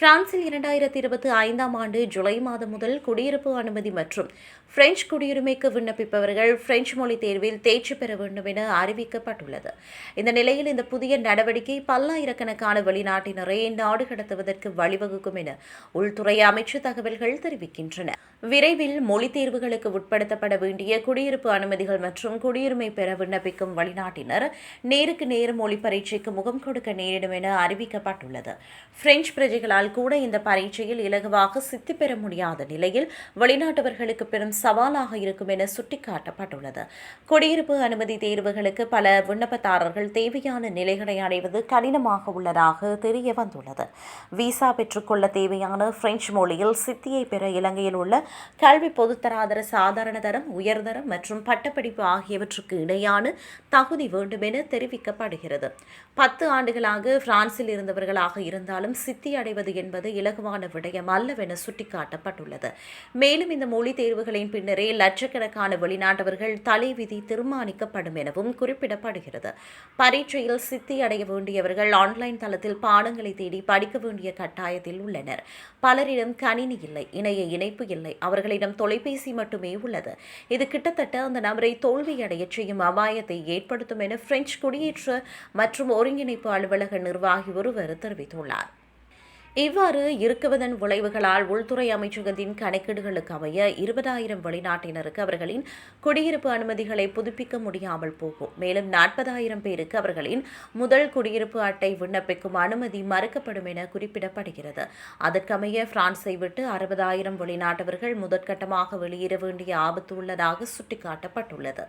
பிரான்சில் இரண்டாயிரத்தி இருபத்தி ஐந்தாம் ஆண்டு ஜூலை மாதம் முதல் குடியிருப்பு அனுமதி மற்றும் பிரெஞ்சு குடியுரிமைக்கு விண்ணப்பிப்பவர்கள் பிரெஞ்சு மொழி தேர்வில் தேர்ச்சி பெற வேண்டும் என அறிவிக்கப்பட்டுள்ளது. இந்த நிலையில் இந்த புதிய நடவடிக்கை பல்லாயிரக்கணக்கான வெளிநாட்டினரை நாடு கடத்துவதற்கு வழிவகுக்கும் என உள்துறை அமைச்சு தகவல்கள் தெரிவிக்கின்றன. விரைவில் மொழி தேர்வுகளுக்கு உட்படுத்தப்பட வேண்டிய குடியிருப்பு அனுமதிகள் மற்றும் குடியுரிமை பெற விண்ணப்பிக்கும் வெளிநாட்டினர் நேருக்கு நேர் மொழி பரீட்சைக்கு முகம் கொடுக்க நேரிடும் என அறிவிக்கப்பட்டுள்ளது. பிரெஞ்சு பிரஜைகளால் கூட இந்த பரீட்சையில் இலகுவாக சித்தி பெற முடியாத நிலையில் வெளிநாட்டவர்களுக்கு பெரும் சவாலாக இருக்கும் என சுட்டிக்காட்டப்பட்டுள்ளது. குடியிருப்பு அனுமதி தேர்வுகளுக்கு பல விண்ணப்பதாரர்கள் தேவையான நிலைகளை அடைவது கடினமாக உள்ளதாக தெரிய வந்துள்ளது. விசா பெற்றுக்கொள்ள தேவையான பிரெஞ்சு மொழியில் சித்தியை பெற இலங்கையில் உள்ள கல்வி பொதுத்தராதர சாதாரண தரம் உயர்தரம் மற்றும் பட்டப்படிப்பு ஆகியவற்றுக்கு இணையான தகுதி வேண்டும் என தெரிவிக்கப்படுகிறது. பத்து ஆண்டுகளாக பிரான்சில் இருந்தவர்களாக இருந்தாலும் சித்தி அடைவது என்பது இலகுவான விடயம் அல்லவென சுட்டிக்காட்டப்பட்டுள்ளது. மேலும் இந்த மொழி தேர்வுகளின் பின்னரே லட்சக்கணக்கான வெளிநாட்டவர்கள் தலைவிதி தீர்மானிக்கப்படும் எனவும் குறிப்பிடப்படுகிறது. பரீட்சையில் சித்தி அடைய வேண்டியவர்கள் ஆன்லைன் தளத்தில் பாடங்களை தேடி படிக்க வேண்டிய கட்டாயத்தில் உள்ளனர். பலரிடம் கணினி இல்லை இணைய இணைப்பு இல்லை அவர்களிடம் தொலைபேசி மட்டுமே உள்ளது. இது கிட்டத்தட்ட அந்த நபரை தோல்வியடைய செய்யும் அபாயத்தை ஏற்படுத்தும் என பிரெஞ்சு குடியேற்ற மற்றும் ஒருங்கிணைப்பு அலுவலக நிர்வாகி ஒருவர் தெரிவித்துள்ளார். இவ்வாறு இருக்குவதன் விளைவுகளால் உள்துறை அமைச்சகத்தின் கணக்கீடுகளுக்கு அமைய இருபதாயிரம் வெளிநாட்டினருக்கு அவர்களின் குடியிருப்பு அனுமதிகளை புதுப்பிக்க முடியாமல் போகும். மேலும் நாற்பதாயிரம் பேருக்கு அவர்களின் முதல் குடியிருப்பு அட்டை விண்ணப்பிக்கும் அனுமதி மறுக்கப்படும் என குறிப்பிடப்படுகிறது. அதற்கமைய பிரான்ஸை விட்டு அறுபதாயிரம் வெளிநாட்டவர்கள் முதற்கட்டமாக வெளியேற வேண்டிய ஆபத்து உள்ளதாக சுட்டிக்காட்டப்பட்டுள்ளது.